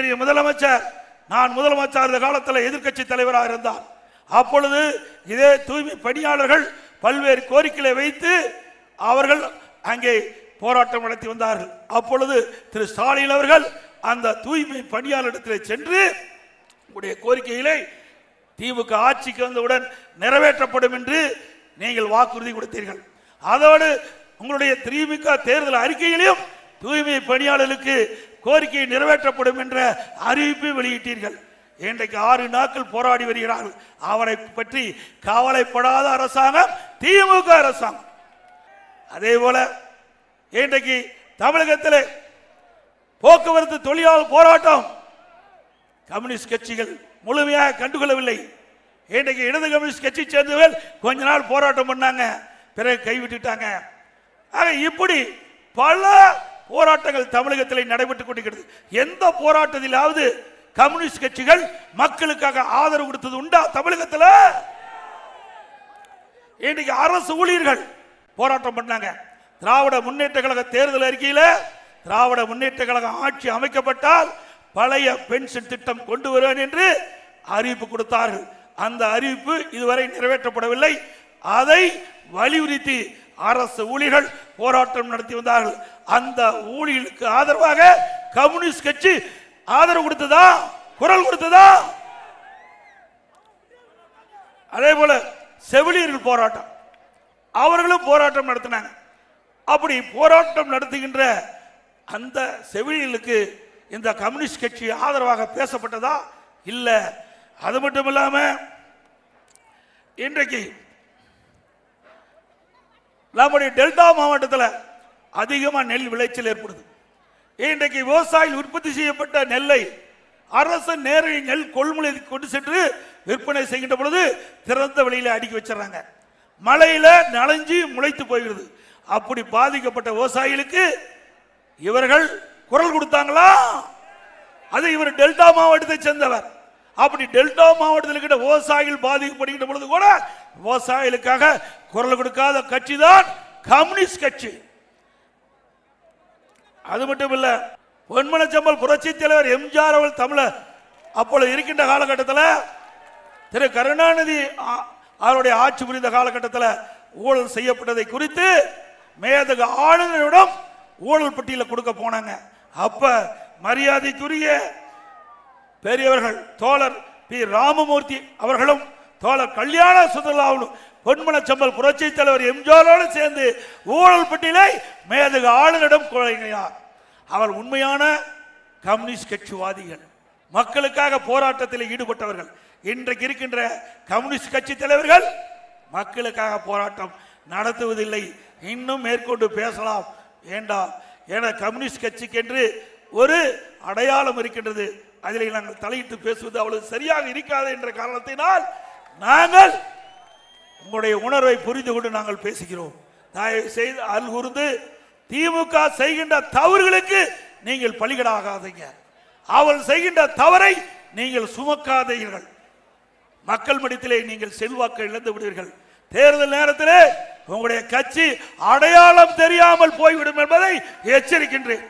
இன்றைய முதலமைச்சர் நான் முதலமைச்சர் இருந்த காலத்தில் எதிர்க்கட்சி தலைவராக இருந்தார். அப்பொழுது இதே தூய்மை பணியாளர்கள் பல்வேறு கோரிக்கைகளை வைத்து அவர்கள் அங்கே போராட்டம் நடத்தி வந்தார்கள். அப்பொழுது திரு ஸ்டாலின் அவர்கள் அந்த தூய்மை பணியாளரிடத்தில் சென்று உங்களுடைய கோரிக்கைகளை திமுக ஆட்சிக்கு வந்தவுடன் நிறைவேற்றப்படும் என்று நீங்கள் வாக்குறுதி கொடுத்தீர்கள். அதோடு உங்களுடைய திமுக தேர்தல் அறிக்கையிலும் தூய்மை பணியாளர்களுக்கு கோரிக்கை நிறைவேற்றப்படும் என்ற அறிவிப்பு வெளியிட்டீர்கள். இன்றைக்கு ஆறு நாட்கள் போராடி வருகிறார்கள். அவரை பற்றி கவலைப்படாத அரசாங்கம் திமுக அரசாங்கம். அதே போல இன்றைக்கு தமிழகத்தில் போக்குவரத்து தொழிலாளர் போராட்டம் கம்யூனிஸ்ட் கட்சிகள் முழுமையாக கண்டுகொள்ளவில்லை. இன்றைக்கு இடது கம்யூனிஸ்ட் கட்சி சேர்ந்தவர்கள் கொஞ்ச நாள் போராட்டம் பண்ணாங்க. பிறகு கைவிட்டுட்டாங்க. ஆக இப்படி பல போராட்டங்கள் தமிழகத்தில் நடைபெற்றுக் கொண்டிருக்கிறது. எந்த போராட்டத்திலாவது கம்யூனிஸ்ட் கட்சிகள் மக்களுக்காக ஆதரவு கொடுத்தது உண்டா தமிழகத்தில்? இன்னைக்கு அரசு ஊழியர்கள் போராட்டம் பண்ணாங்க. திராவிட முன்னேற்ற கழக தேர்தல் அறிக்கையில் திராவிட முன்னேற்ற கழகம் ஆட்சி அமைக்கப்பட்டால் பழைய பென்ஷன் திட்டம் கொண்டு வருவேன் என்று அறிவிப்பு கொடுத்தார்கள். அந்த அறிவிப்பு இதுவரை நிறைவேற்றப்படவில்லை. அதை வலியுறுத்தி அரசு ஊழியர்கள் போராட்டம் நடத்தி வந்தார்கள். அந்த ஊழியர்களுக்கு ஆதரவாக கம்யூனிஸ்ட் கட்சி ஆதரவு கொடுத்ததா? குரல் கொடுத்ததா? அதே போல செவிலியர்கள் போராட்டம். அவர்களும் போராட்டம் நடத்தினாங்க. அப்படி போராட்டம் நடத்துகின்ற அந்த செவிலியர்களுக்கு இந்த கம்யூனிஸ்ட் கட்சி ஆதரவாக பேசப்பட்டதா? இல்லை. அது மட்டும் இல்லாமல் இன்றைக்கு நம்முடைய டெல்டா மாவட்டத்தில் அதிகமாக நெல் விளைச்சல் ஏற்படுது. இன்றைக்கு விவசாயிகள் உற்பத்தி செய்யப்பட்ட நெல்லை அரசு நேரடி நெல் கொள்முதல் கொண்டு சென்று விற்பனை செய்கின்ற பொழுது திறந்த வெளியில் அடுக்கி வச்சிடறாங்க. மழையில் நனைஞ்சு முளைத்து போகிறது அப்படி பாதிக்கப்பட்ட விவசாயிகளுக்கு இவர்கள் குரல் கொடுத்தாங்களா? அது இவர் டெல்டா மாவட்டத்தை சேர்ந்தவர். அப்படி டெல்டா மாவட்டத்தில் இருக்கிற விவசாயிகள் பாதிக்கப்படுகின்ற பொழுது கூட விவசாயிகளுக்காக குரல் கொடுக்காத கட்சி தான் கம்யூனிஸ்ட் கட்சி. அது மட்டும் இல்ல பொன்மனச்சம்பல் புரட்சி தலைவர் எம்ஜிஆர் அவர்கள் தமிழ அப்பொழுது இருக்கின்ற காலகட்டத்தில் திரு கருணாநிதி அவருடைய ஆட்சி புரிந்த காலகட்டத்தில் ஊழல் செய்யப்பட்டதை குறித்து மேதக ஆளுநரிடம் ஊழல் பட்டியலில் கொடுக்க போனாங்க. அப்ப மரியாதைக்குரிய பெரியவர்கள் தோழர் பி. ராமமூர்த்தி அவர்களும் தோழர் கல்யாண சுந்தரலாவும் பொன்மனச்சம்பல் புரட்சி தலைவர் எம்ஜிஆரோடு சேர்ந்து ஊழல் பட்டியலை மேதகு ஆளுநரிடம் குழந்தையார் அவர் உண்மையான கம்யூனிஸ்ட் கட்சிவாதிகள். மக்களுக்காக போராட்டத்தில் ஈடுபட்டவர்கள். இன்றைக்கு இருக்கின்ற கம்யூனிஸ்ட் கட்சி தலைவர்கள் மக்களுக்காக போராட்டம் நடத்துவதில்லை. இன்னும் மேற்கொண்டு பேசலாம் வேண்டாம் என கம்யூனிஸ்ட் கட்சிக்கு என்று ஒரு அடையாளம் இருக்கின்றது. அதில் நாங்கள் தலையிட்டு பேசுவது அவ்வளவு சரியாக இருக்காது என்ற காரணத்தினால் நாங்கள் உங்களுடைய உணர்வை புரிந்து கொண்டு நாங்கள் பேசுகிறோம். தயவு செய்து அருள் திமுக செய்கின்ற தவறுகளுக்கு நீங்கள் பலிகடாகாதீங்க. அவள் செய்கின்ற தவறை நீங்கள் சுமக்காதீர்கள். மக்கள் மடித்திலே நீங்கள் செல்வாக்கு இழந்து விடுவீர்கள். தேர்தல் நேரத்திலே உங்களுடைய கட்சி அடையாளம் தெரியாமல் போய்விடும் என்பதை எச்சரிக்கின்றேன்.